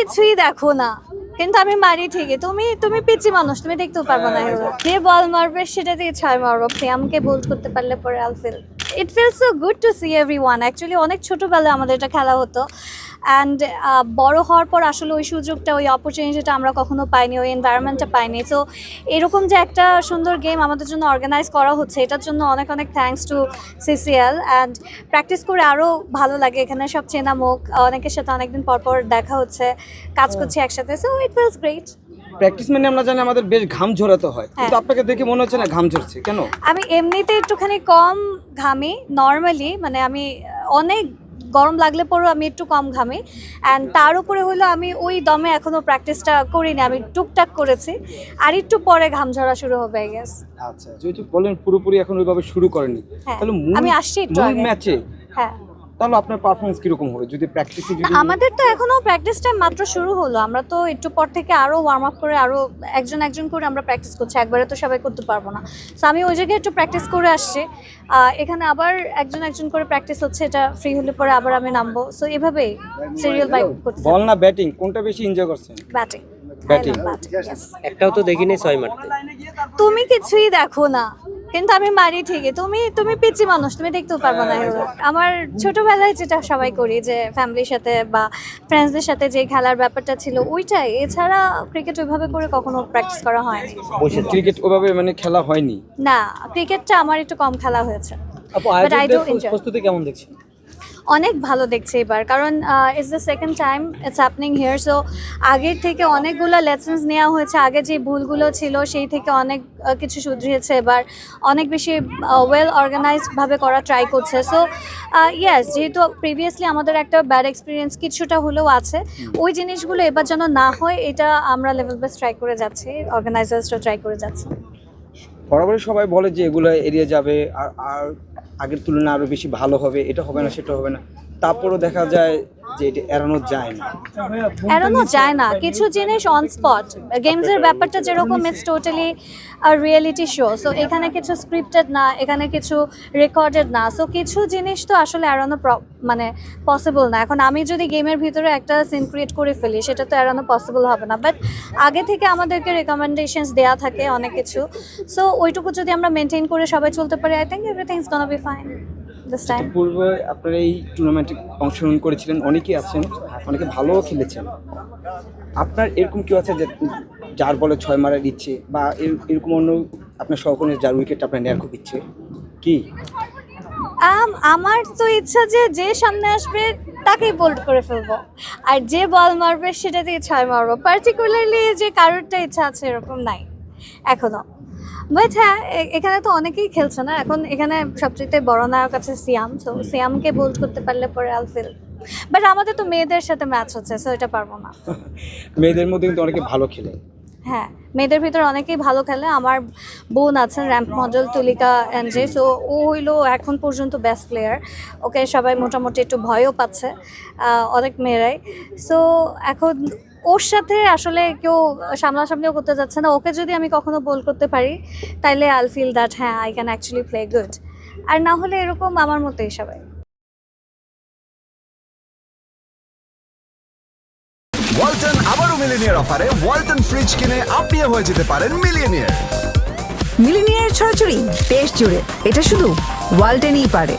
কিছুই দেখো না। কিন্তু আমি মারি ঠিকই। তুমি তুমি পিচি মানুষ, তুমি দেখতেও পারব না কে বল মারবে, সেটা দিয়ে ছয় মারবো। আমাকে বোল্ড করতে পারলে পরে I'll feel it feel so good to see everyone actually অনেক ছোটোবেলায় আমাদের এটা খেলা হতো। অ্যান্ড বড় হওয়ার পর আসলে ওই সুযোগটা ওই অপরচুনিটিটা আমরা কখনো পাইনি ওই এনভায়রনমেন্টটা পাইনি। সো এরকম যে একটা সুন্দর গেম আমাদের জন্য অর্গানাইজ করা হচ্ছে এটার জন্য অনেক অনেক thanks to CCL and practice করে আরও ভালো লাগে। এখানে সব চেনা মুখ অনেকের সাথে অনেকদিন পর পর দেখা হচ্ছে কাজ করছি একসাথে। So it feels great practice মানে আমরা জানি আমাদের বেশ ঘাম ঝরাতে হয়। কিন্তু হ্যাঁ। আপনাকে দেখে মনে হচ্ছে না ঘাম ঝরছে কেন? আমি এমনিতে একটুখানি কম ঘামি নর্মালি মানে আমি অনেক গরম লাগলে পরেও আমি একটু কম ঘামি। অ্যান্ড তার উপরে হলো আমি ওই দমে এখনও প্র্যাকটিসটা করিনি আমি টুকটাক করেছি। আর একটু পরে ঘাম ঝরা শুরু হবে আই গেস আচ্ছা যেহেতু বলেন পুরোপুরি এখন ওইভাবে শুরু করেনি। হ্যাঁ, তাহলে আমি আসছি একটু ম্যাচে হ্যাঁ। তাহলে আপনার পারফরমেন্স কীরকম হবে? যদি প্র্যাকটিসে যদি আমাদের তো এখনও প্র্যাকটিস টাইম মাত্র শুরু হলো। আমরা তো একটু পর থেকে আরও ওয়ার্ম আপ করে আরও একজন একজন করে আমরা প্র্যাকটিস করছি। একবারে তো সবাই করতে পারব না। সো আমি ওই জায়গায় একটু প্র্যাকটিস করে আসছি। এখানে আবার একজন একজন করে প্র্যাকটিস হচ্ছে। এটা ফ্রি হলে পরে আবার আমি নামবো। সো এভাবেই সিরিয়াল বাইক করতে বল না ব্যাটিং কোনটা বেশি এনজয় করছেন? Batting Batting. একটাও তো দেখিনি ছয় মারতে। তুমি কিছুই দেখো না। কিন্তু আমি মারি ঠিকই। তুমি তুমি পিচি মানুষ তুমি দেখতেও পারব না এগুলো। আমার ছোটবেলায় যেটা সবাই করি যে ফ্যামিলির সাথে বা ফ্রেন্ডসদের সাথে যে খেলার ব্যাপারটা ছিল ওইটাই। এছাড়া ক্রিকেট ওইভাবে করে কখনো প্র্যাকটিস করা হয়নি। ক্রিকেট ওইভাবে মানে খেলা হয়নি? না ক্রিকেটটা আমার একটু কম খেলা হয়েছে। আপু প্রস্তুতি কেমন দেখছেন? অনেক ভালো দেখছে এবার। কারণ it's the second time it's happening here so আগের থেকে অনেকগুলো লেসেন্স নেওয়া হয়েছে। আগে যে ভুলগুলো ছিল সেই থেকে অনেক কিছু শুধরিয়েছে এবার। অনেক বেশি ওয়েল অর্গানাইজডভাবে করা ট্রাই করছে। সো ইয়েস যেহেতু প্রিভিয়াসলি আমাদের একটা ব্যাড এক্সপিরিয়েন্স কিছুটা হলেও আছে ওই জিনিসগুলো এবার যেন না হয় এটা আমরা লেভেল বেস ট্রাই করে যাচ্ছি অর্গানাইজার্সরা ট্রাই করে যাচ্ছে। বরাবরই সবাই বলে যে এগুলো এড়িয়ে যাবে আর আর আগের তুলনায় আরও বেশি ভালো হবে, এটা হবে না, সেটা হবে না। তারপরও দেখা যায় যে এটা এড়ানো যায় না। এড়ানো যায় না। কিছু জিনিস অন স্পট গেমসের ব্যাপারটা যেরকম it's totally reality show so এখানে কিছু স্ক্রিপ্টেড না, এখানে কিছু রেকর্ডেড না। সো কিছু জিনিস তো আসলে এড়ানো মানে পসিবল না। এখন আমি যদি গেমের ভিতরে একটা সিন ক্রিয়েট করে ফেলি, সেটা তো এড়ানো পসিবল হবে না। বাট আগে থেকে আমাদেরকে রেকমেন্ডেশনস দেওয়া থাকে অনেক কিছু। সো ওইটুকু যদি আমরা মেনটেন করে সবাই চলতে পারি I think everything is gonna be fine this time পূর্বে আপনারা এই টুর্নামেন্টে অংশগ্রহণ করেছিলেন অনেকেই আছেন অনেকে ভালোও খেলেছেন। আপনার এরকম কেউ আছে যে যার বলে ছয় মারার ইচ্ছে বা এর- এরকম অন্য আপনার সহকর্মী যার উইকেট আপনার নেওয়ার খুব ইচ্ছে? কি? আম আমার তো ইচ্ছা যে যে সামনে আসবে তাকেই বোল্ড করে ফেলব। আর যে বল মারবে সেটা দিয়ে ছয় মারবো। পার্টিকুলারলি যে কারোরটা ইচ্ছা আছে এরকম নাই এখনও। বাট হ্যাঁ এখানে তো অনেকেই খেলছে না। এখন এখানে সবচেয়ে বড় নায়ক আছে সিয়াম। তো সিয়ামকে বোল্ড করতে পারলে পরে আল ফিল বাট আমাদের তো মেয়েদের সাথে ম্যাচ হচ্ছে সো এটা পারব না। মেয়েদের মধ্যে কিন্তু অনেকে ভালো খেলে। হ্যাঁ মেয়েদের ভিতর অনেকেই ভালো খেলে। আমার বোন আছেন র্যাম্প মডেল তুলিকা এনজে সো ও হইল এখন পর্যন্ত বেস্ট প্লেয়ার ওকে সবাই মোটামুটি একটু ভয়ও পাচ্ছে অনেক মেয়েরাই। সো এখন ওর সাথে আসলে কেউ সামনাসামনিও করতে যাচ্ছে না। ওকে যদি আমি কখনো বল করতে পারি তাইলে আল ফিল দ্যাট হ্যাঁ I can actually play good আর না হলে এরকম আমার মতোই সবাই ওয়ালটন আবারও মিলিনিয়ার অফারে ওয়ালটন ফ্রিজ কিনে আপনিও হয়ে যেতে পারেন মিলিয়নিয়ার মিলিনিয়ার ছড়াছড়ি দেশ জুড়ে এটা শুধু ওয়ালটেনই পারে।